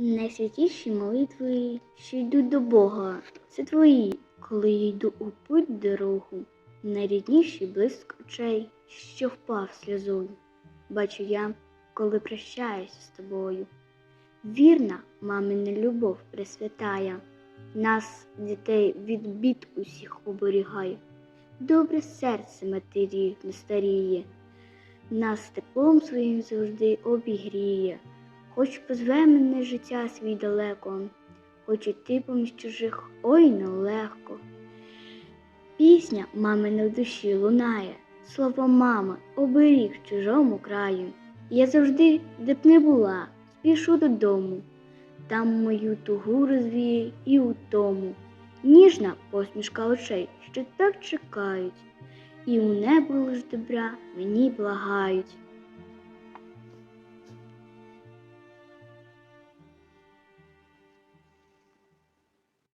Найсвятіші молитви, що йдуть до Бога, це твої, коли я йду у путь дорогу, найрідніший блиск очей, що впав сльозою. Бачу я, коли прощаюся з тобою. Вірна мамина любов пресвятая, нас, дітей, від бід усіх оберігає. Добре серце матері не старіє, нас теплом своїм завжди обігріє. Хоч позве мене життя свій далеко, хоч іти поміж чужих, ой нелегко. Пісня мамина в душі лунає, слово мама оберіг в чужому краю. Я завжди, де б не була, спішу додому, там мою тугу розвіє і утому. Ніжна посмішка очей, що так чекають, і у небо лиш добра мені благають.